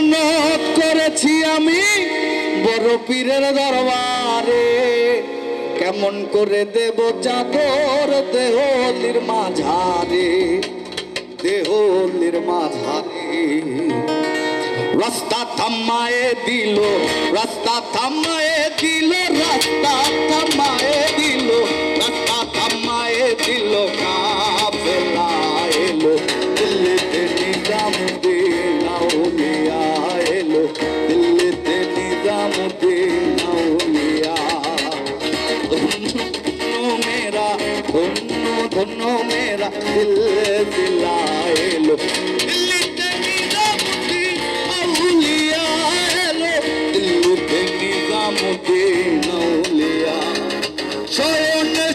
মানত করেছি আমি বড় পীরের দরবারে। কেমন করে দেব চাদর দেহ নির্মাঝারে দেহ নির্মাঝারে রাস্তা থামায়ে দিল, রাস্তা থামায়ে দিল, রাস্তা থামায়ে দিল। ধন্য ধন্য মেরা দিল দিলা এলো দিল্লিতে নিজামুদ্দিন আউলিয়া এলো। দিল্লিতে নিজামুদ্দিন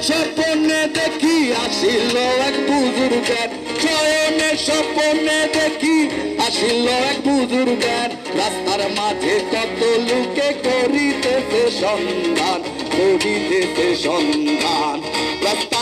স্বপনে দেখি আসিল এক বুজুর্গের। শয়নে স্বপনে দেখি আসিল এক বুজুর্গের। রাস্তার মাঝে কত লোকে সন্ধান, করিতেছে সন্ধান। রাস্তা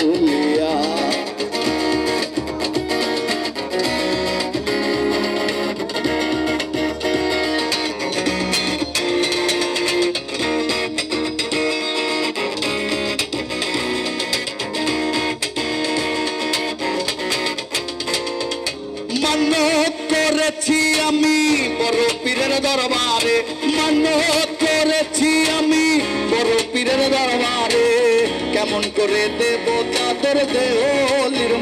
মানত করেছি আমি, বড় পীরের দরবারে। মানত করেছি আমি, বড় পীরের দরবারে। কেমন করে দেব চাদর দেহলির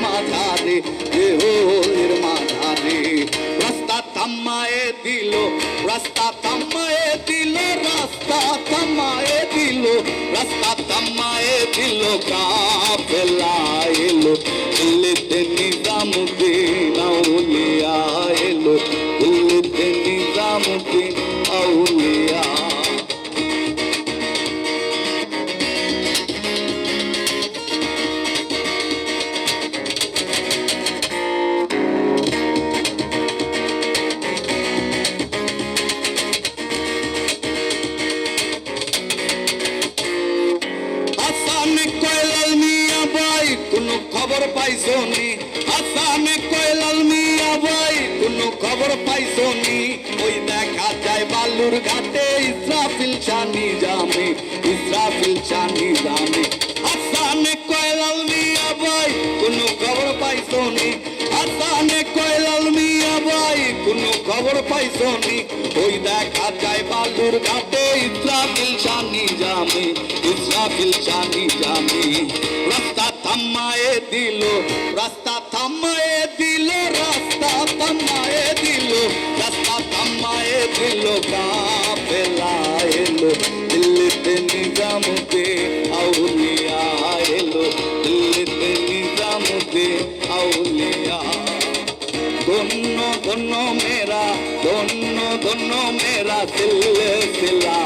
দেহলির রাস্তা থামায়ে দিল, রাস্তা থামায়ে দিল, রাস্তা থামায়ে দিল, রাস্তা থামায়ে দিল কাফেলা। ভাই কোনো খবর পাইছো নি? হাসান কয়লাল মিয়া ভাই কোনো খবর পাইছো নি? বালুর ঘাটে ইসরাফিল চানি জামে, ইসরাফিল চানি জামে। হাসান কয়লাল মিয়া ভাই, কোনো খবর পাইছো নি? হাসান কয়লাল মিয়া ভাই, কোনো খবর পাইছো নি? ওই দেখা যায় বালুর ঘাটে ইসরাফিল চানি জামে, ইসরাফিল চানি জামে। রাস্তা থামায়ে দিল, রাস্তা থামায়ে দিল, রাস্তা থামায়ে দিল কাফেলা এলো, দিল্লিতে নিজামুদ্দিন আউলিয়া এলো, দিল্লিতে নিজামুদ্দিন আউলিয়া। ধন্য ধন্য মেরা ধন্য ধন্য মেরা সিল সিলা